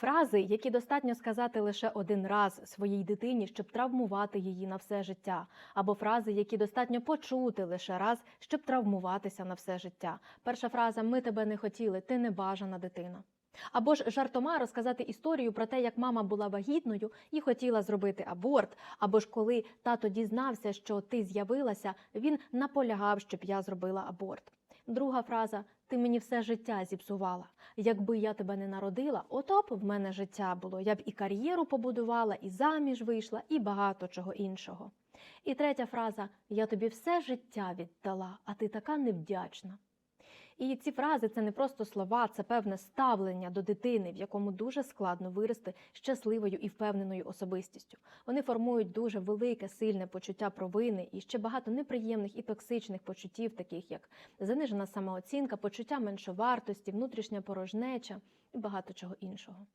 Фрази, які достатньо сказати лише один раз своїй дитині, щоб травмувати її на все життя, або фрази, які достатньо почути лише раз, щоб травмуватися на все життя. Перша фраза Ми тебе не хотіли, ти не бажана дитина. Або ж жартома розказати історію про те, як мама була вагітною і хотіла зробити аборт, або ж коли тато дізнався, що ти з'явилася, він наполягав, щоб я зробила аборт. Друга фраза ти мені все життя зіпсувала. Якби я тебе не народила, ото б в мене життя було. Я б і кар'єру побудувала, і заміж вийшла, і багато чого іншого. І третя фраза я тобі все життя віддала, а ти така невдячна. І ці фрази це не просто слова, це певне ставлення до дитини, в якому дуже складно вирости щасливою і впевненою особистістю. Вони формують дуже велике, сильне почуття провини і ще багато неприємних і токсичних почуттів, таких як занижена самооцінка, почуття меншовартості, внутрішня порожнеча і багато чого іншого.